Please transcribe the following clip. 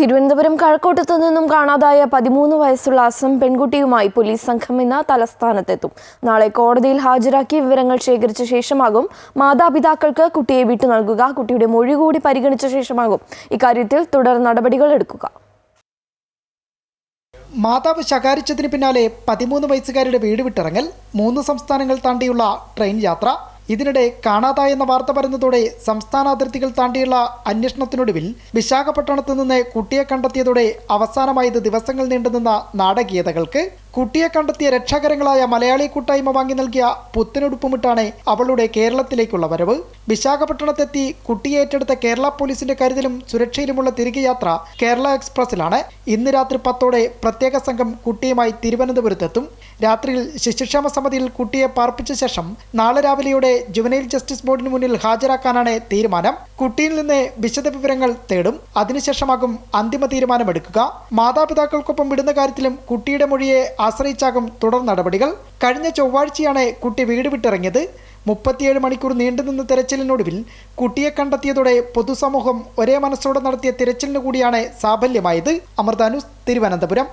തിരുവനന്തപുരം കഴക്കൂട്ടത്തു നിന്നും കാണാതായ പതിമൂന്ന് വയസ്സുള്ള അസം പെൺകുട്ടിയുമായി പോലീസ് സംഘം ഇന്ന് തലസ്ഥാനത്തെത്തും. നാളെ കോടതിയിൽ ഹാജരാക്കി വിവരങ്ങൾ ശേഖരിച്ച ശേഷമാകും മാതാപിതാക്കൾക്ക് കുട്ടിയെ വിട്ടു നൽകുക കുട്ടിയുടെ മൊഴി കൂടി പരിഗണിച്ച ശേഷമാകും ഇക്കാര്യത്തിൽ തുടർ നടപടികൾ എടുക്കുക. മാതാവ് ശകാരിച്ചതിന് പിന്നാലെ പതിമൂന്ന് വയസ്സുകാരുടെ വീട് വിട്ടിറങ്ങൽ മൂന്ന് സംസ്ഥാനങ്ങൾ താണ്ടിയുള്ള ട്രെയിൻ യാത്ര ഇതിനിടെ കാണാതായെന്ന വാർത്ത വരുന്നതോടെ സംസ്ഥാന അതിർത്തികൾ താണ്ടിയുള്ള അന്വേഷണത്തിനൊടുവിൽ വിശാഖപട്ടണത്ത് നിന്ന് കുട്ടിയെ കണ്ടെത്തിയതോടെ അവസാനമായത് ദിവസങ്ങൾ നീണ്ടുനിന്ന നാടകീയതകൾക്ക് കുട്ടിയെ കണ്ടെത്തിയ രക്ഷാകരങ്ങളായ മലയാളി കൂട്ടായ്മ വാങ്ങി നൽകിയ പുത്തനുടുപ്പുമിട്ടാണ് അവളുടെ കേരളത്തിലേക്കുള്ള വരവ്. വിശാഖപട്ടണത്തെത്തി കുട്ടിയെ ഏറ്റെടുത്ത കേരള പോലീസിന്റെ കരുതലും സുരക്ഷയിലുമുള്ള തിരികെ യാത്ര കേരള എക്സ്പ്രസിലാണ് ഇന്ന് രാത്രി പത്തോടെ പ്രത്യേക സംഘം കുട്ടിയുമായി തിരുവനന്തപുരത്തെത്തും. രാത്രിയിൽ ശിശുക്ഷേമ സമിതിയിൽ കുട്ടിയെ പാർപ്പിച്ച ശേഷം നാളെ രാവിലെയോടെ ജുവനൈൽ ജസ്റ്റിസ് ബോർഡിന് മുന്നിൽ ഹാജരാക്കാനാണ് തീരുമാനം. കുട്ടിയിൽ നിന്ന് വിശദ വിവരങ്ങൾ തേടും. അതിനുശേഷമാകും അന്തിമ തീരുമാനമെടുക്കുക. മാതാപിതാക്കൾക്കൊപ്പം വിടുന്ന കാര്യത്തിലും കുട്ടിയുടെ മൊഴിയെ ആശ്രയിച്ചാകും തുടർ നടപടികൾ. കഴിഞ്ഞ ചൊവ്വാഴ്ചയാണ് കുട്ടി വീട് വിട്ടിറങ്ങിയത്. മുപ്പത്തിയേഴ് മണിക്കൂർ നീണ്ടുനിന്ന തെരച്ചിലിനൊടുവിൽ കുട്ടിയെ കണ്ടെത്തിയതോടെ പൊതുസമൂഹം ഒരേ മനസ്സോടെ നടത്തിയ തിരച്ചിലിന് കൂടിയാണ് സാഫല്യമായത്. അമൃതാനുസ് തിരുവനന്തപുരം.